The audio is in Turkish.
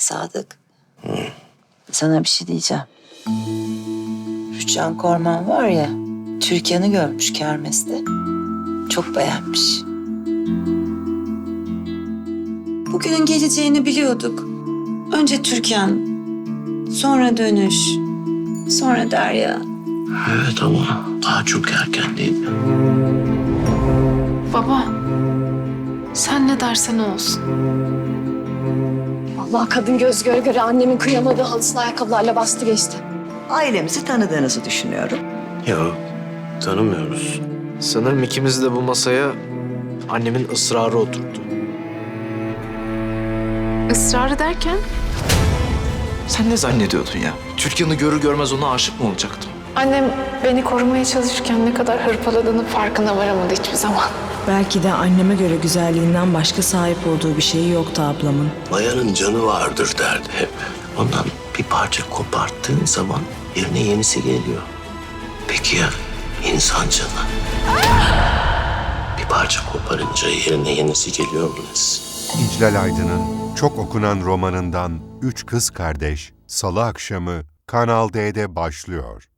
Sadık. Sana bir şey diyeceğim. Rüçhan Korman var ya, Türkan'ı görmüş kermeste. Çok beğenmiş. Bugünün geleceğini biliyorduk. Önce Türkan, sonra dönüş, sonra Derya. Evet ama daha çok erken değil mi? Baba, sen ne dersen olsun. Allah kadın göz göre göre annemin kıyamadığı halısını ayakkabılarla bastı geçti. Ailemizi tanıdığınızı düşünüyorum. Yok, tanımıyoruz. Sanırım ikimiz de bu masaya annemin ısrarı oturdu. Israrı derken Sen ne zannediyordun ya? Türkan'ı görür görmez ona aşık mı olacaktım? Annem beni korumaya çalışırken ne kadar hırpaladığının farkına varamadı hiçbir zaman. Belki de anneme göre güzelliğinden başka sahip olduğu bir şeyi yoktu ablamın. Mayanın canı vardır derdi hep. Ondan bir parça koparttığın zaman yerine yenisi geliyor. Peki ya insan canı? Bir parça koparınca yerine yenisi geliyor mu? İclal Aydın'ın çok okunan romanından Üç Kız Kardeş Salı akşamı Kanal D'de başlıyor.